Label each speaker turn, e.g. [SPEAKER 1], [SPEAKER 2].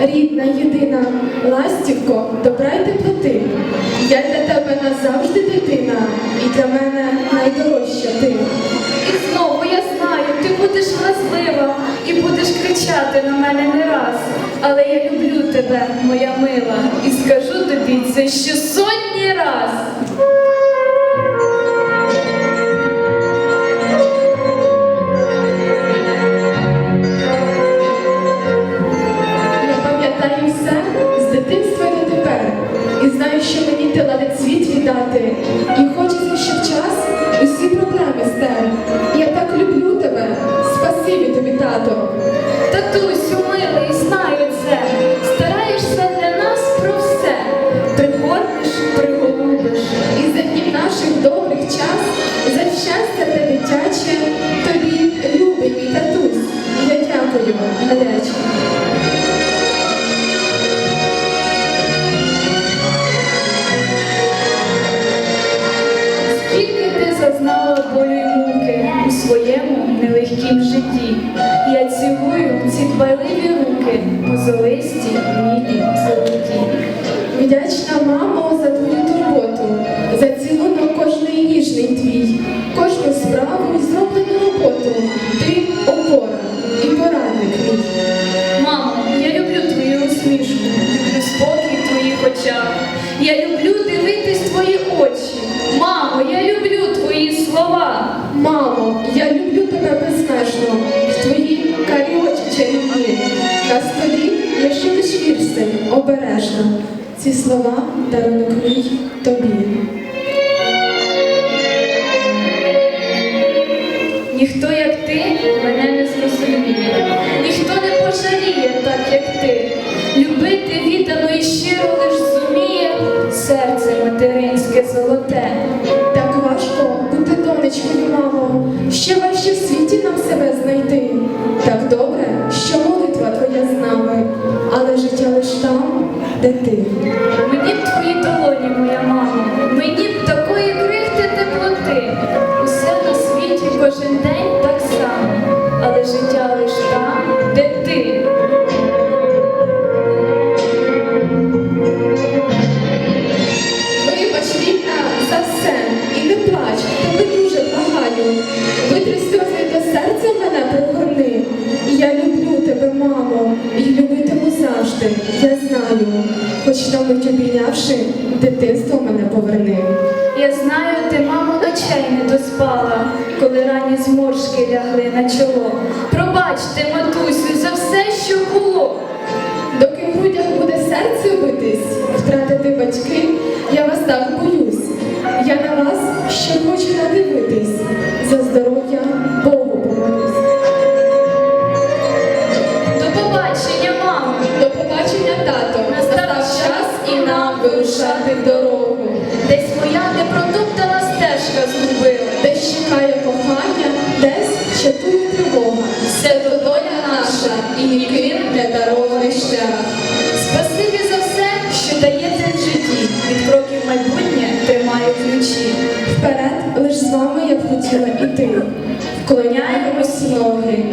[SPEAKER 1] рідна, єдина, ластівко, добра й теплоти. Я для тебе назавжди дитина, і для мене найдорожча ти.
[SPEAKER 2] І знову я знаю, ти будеш вразлива і будеш кричати на мене не раз. Але я люблю тебе, моя мила, і скажу тобі це ще сотні раз. Дбайливі руки, позолисті, мілі, золоті.
[SPEAKER 1] Вдячна, мамо, за твою турботу, за цілунок кожний ніжний твій, кожну справу і зроблену роботу. Ти опора і порадник мій.
[SPEAKER 2] Мамо, я люблю твою усмішку, люблю спокій в твоїх очах. Я люблю дивитись твої очі. Мамо, я люблю твої слова.
[SPEAKER 1] Мамо, я люблю тебе безмежно, На столі лишилиш вірсень обережно. Ці слова дарунок тобі.
[SPEAKER 2] Ніхто, як ти, мене не зрозуміє, ніхто не пожаліє, так як ти. Любити віддано і щиро лиш зуміє серце материнське золоте.
[SPEAKER 1] Так важко бути донечкою, мамо, ще важче в ти.
[SPEAKER 2] Мені б твої долоні, моя мама, мені б такої
[SPEAKER 1] я знаю. Хоч на мить обійнявши, дитинство мене поверни.
[SPEAKER 2] Я знаю, ти, мамо, ночей не доспала, коли ранні зморшки лягли на чоло. Пробачте, матусю, за все, що було.
[SPEAKER 1] Доки в грудях буде серце битись, втратити батьки, я вас так боюсь. Я на вас ще хочу надивитись, за здоров'я Богу вирушати в дорогу.
[SPEAKER 2] Десь моя непротоптана стежка згубила.
[SPEAKER 1] Десь чекає кохання, десь чатує тривога. Все то доля наша і ніким не дарований шлях.
[SPEAKER 2] Спасибі за все, що даєте в житті. Від кроків майбутнє тримаю ключі.
[SPEAKER 1] Вперед, лиш з вами я б хотіла іти. Вклоняємось ноги,